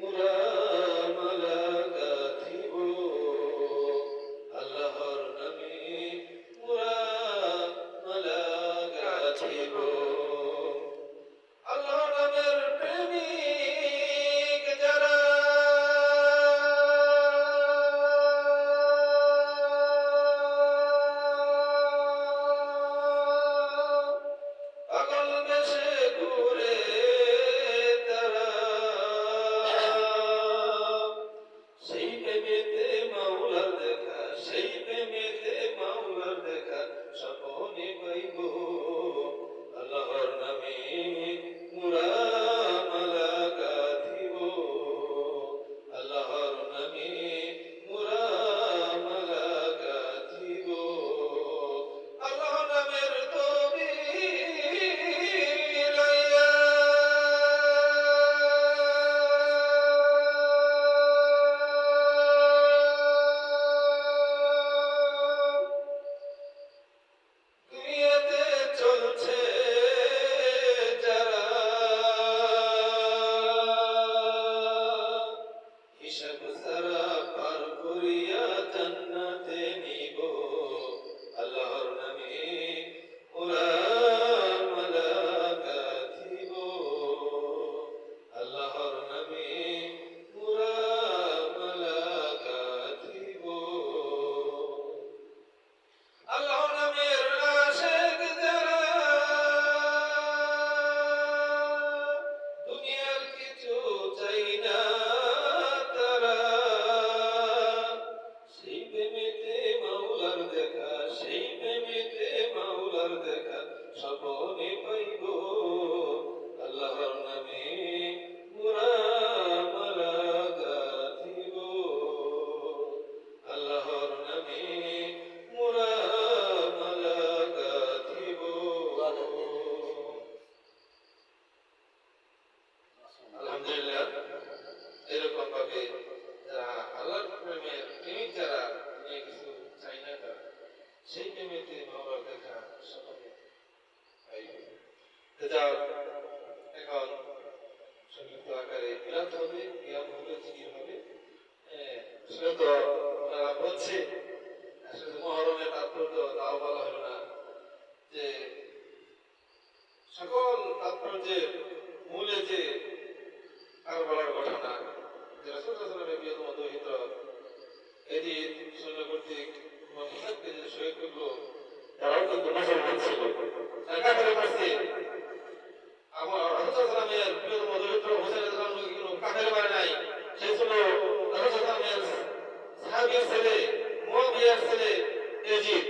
Murad Murad সর্বনে আকারে মিলাদ হবে জ্ঞান হবে, জিকির হবে। সেটা তো ওনারা বলছে আসলে মহরমের তাৎপর্য, তাও বলা হলো না যে সকল তাৎপর্যের মূলে যে কারবালার ঘটনা, যে রাসূলুল্লাহ প্রিয়তম দহিত এটি সৈন্য কর্তৃক মোহাম্মদকে যে শহীদ তারাও কিন্তু মুসলমান ছিল তার কাছে পারছে আমার রাসূলুল্লাহের প্রিয়তম দহিত হোসেন কাফের মারে নাই। সে ছিল সাহাবীর ছেলে মুয়াবিয়ার ছেলে, এজিদ।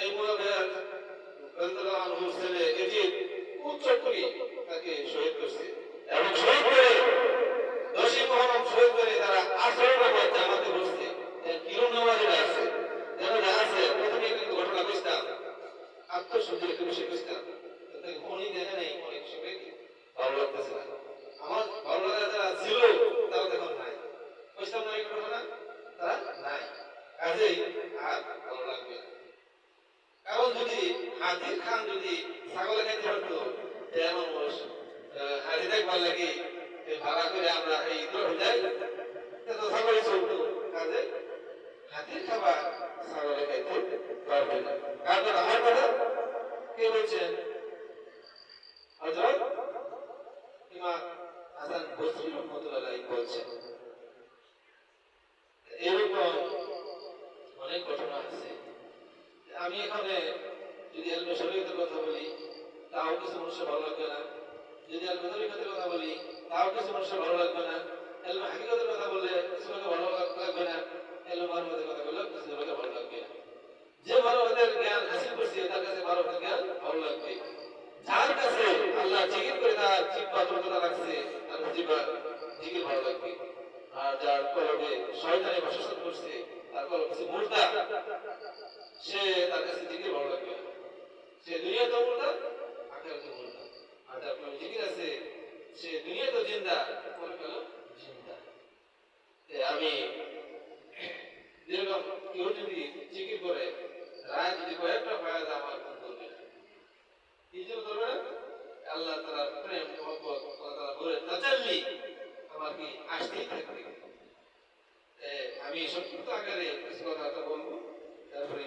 এই মুয়াবিয়ার রাদিয়াল্লাহু ছেলে এজিদ উচ্চ করি তাকে শহীদ করছে। এবং শহীদ করে দশই মহরম শহীদ করে তারা আসরের নামাজ জামাতে বসছে। কিরম নামাজের আছে যেন আছে, প্রথমে কিন্তু ঘটনা বুঝতাম আত্মশুদ্ধির একটু বেশি বুঝতাম উনি দেখে নেই, অনেক সময় ভালো লাগতেছে না আমার ভালো লাগা যারা ছিল তারা দেখুন নাই বুঝতাম না এই ঘটনা তারা নাই কাজেই আর ভালো লাগবে। কারণ যদি হাতির খান যদি ছাগলে খাইতে পারতো এমন মানুষ হাতি দেখবার লাগে ভাড়া করে আমরা এই দূর যাই তো ছাগলে চলতো। কাজে হাতির খাবার ছাগলে খাইতে পারবে না। কারণ আমার কথা কে বলছেন হযরত ইমাম হাসান বসরি রহমতুল্লাহ বলছেন এরকম অনেক ঘটনা আছে আমি এখানে যদি এলমে শরীয়তের কথা বলি, তাও কিছু মানুষের ভালো লাগবে না। যদি এলমে তরিকতের কথা বলি, তাও কিছু মানুষের ভালো লাগবে না। এলমে হাকিকতের কথা বললে কিছু লোকের ভালো লাগবে না। এলমে মারফতের কথা বললে কিছু লোকের ভালো লাগবে না। যে মানবতার জ্ঞান হাসিল করছে, তার কাছে মানবতার জ্ঞান ভালো লাগবে। যার কাছে আল্লাহ জিকির করে তার জিব্বা যন্ত্রণা রাখছে, তার জিব্বা জিকির ভালো লাগবে। আর যার কলবে শয়তানি বাসস্থান করছে, তার কলব হচ্ছে মুর্দা। সে তার কাছে জিকির ভালো লাগবে সে দুনিয়া তো মুর্দা আখের তো মুর্দা আর যার কলবে জিকির আছে, সে দুনিয়া তো জিন্দা, পরে গেল জিন্দা। আমি যেরকম কেউ যদি জিকির করে, রায় যদি কয়েকটা ফায়াজ আমার কোন করবে না জন্য আল্লাহ তাআলার প্রেম, মহব্বত বলে তাজাল্লি আমার কি আসতেই থাকবে। আমি সংক্ষিপ্ত আকারে কিছু কথা বলব, তারপরে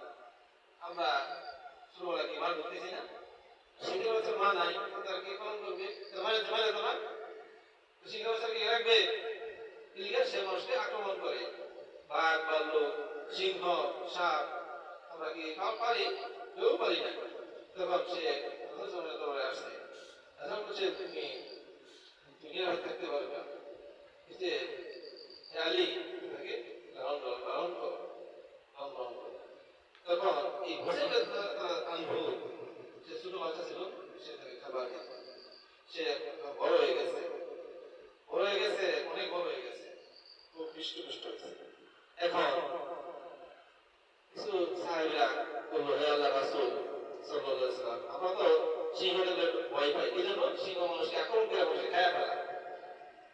আমরা ছোটবেলা কি? মার ধরতেছি না? সিংহের বাচ্চার মা নাই, তার কে পালন করবে? তোমার তোমার তোমার সিংহের বাচ্চা কে রাখবে? ইলিগা সে মানুষকে আক্রমণ করে। বাঘ ভাল্লুক সিংহ, সাপ, আমরা কি খাওয়া পারি? কেউ পারি না। তখন সে দৌড়ে আসছে এখন বলছে, তুমি তুমি আর থাকতে পারবে যে আলী তাকে লালন করো। লালন করো। সে এখন কিছু সাহেবরা বলল তো সিংহদের ভয়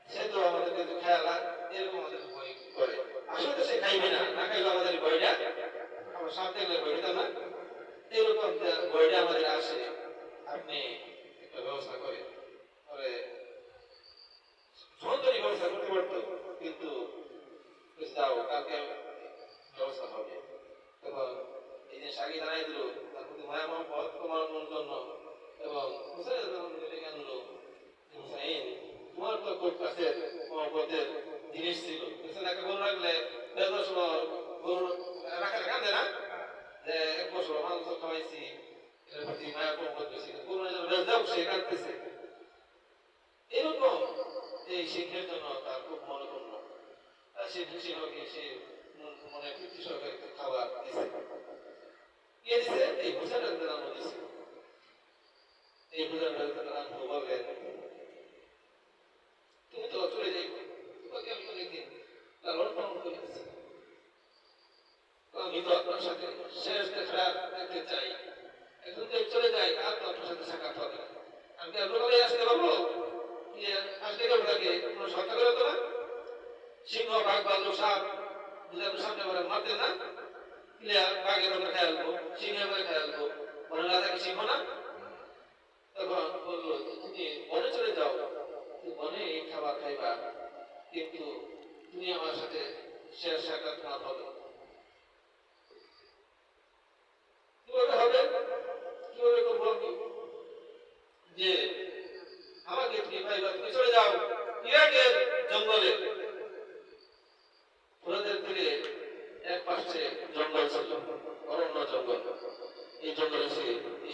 সে তো আমাদেরকে খেয়ালা এরকম আমাদের ভয় করে আসলে তো সে খাইবে না না খাইলে আমাদের ভয়টা আমরা সাপ দেখলে ভয় পেতাম না এরকম যে ভয়টা আমাদের আসে আপনি একটা ব্যবস্থা করেন পরে সহজরই ব্যবস্থা করতে পারতো কিন্তু দাও কালকে ব্যবস্থা হবে তখন এই যে সাগি জানাই দিল। তার প্রতি মায়া মহব্বত কমানোর জন্য। এবং হুসাইন ডেকে আনলো হুসাইন, তোমার তো কাছের মহব্বতের জিনিস ছিল। একটা গরু রাখলে, দেড় দশ গরু রাখা কাঁদে না? যে এক বছর মাংস খাওয়াইছি এর প্রতি মায়া মহব্বত বেশি বেশ দাও সে কাঁদতেছে। এরকম এই শিক্ষের জন্য তার খুব মনে করল সে সিংহকে সে মনে তৃপ্তি সহকারে খাবার দিছে কে এই হুসেন রাজদান দিছে এই হুসেন রাজদান বললেন তুমি তো চলে যাই তোমাকে আমি অনেকদিন লালন পালন করেছি আমি তো আপনার সাথে শেষ দেখা দেখতে চাই এখন যদি চলে যাই আর তো আপনার সাথে সাক্ষাৎ হবে আমি কি আপনার কাছে আসতে পারব আসলে কেমন লাগে কোনো সরকার হতো না সিংহ বাঘ বালু সাপ বুঝে সামনে মারতে না বাঘের আমরা খেয়াল করব সিংহের আমরা খেয়াল করব বলে রাজা কি সিংহ তুমি বনে চলে যাও। তুমি বনে খাবার খাইবা। কিন্তু তুমি আমার সাথে শেষ সাক্ষাৎ না হবে কীভাবে হবে কীভাবে করব আমি? যে আমাকে তুমি পাইবা তুমি চলে যাও ইরাকের জঙ্গলে ওনাদের থেকে এক পাশে জঙ্গল ছিল অরণ্য জঙ্গল এই জঙ্গলে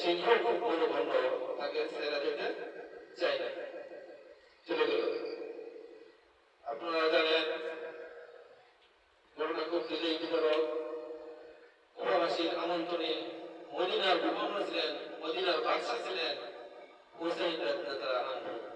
সিংহ খুব মনোভঙ্গ তাকে ছেলেরা যেতে চাই না চলে গেল আপনারা জানেন ঘটনা খুব দিলেই বিতরক প্রবাসীর আমন্ত্রণে মদিনার গভর্নর ছিলেন মদিনার বাদশাহ ছিলেন হুসাইন আনহু আর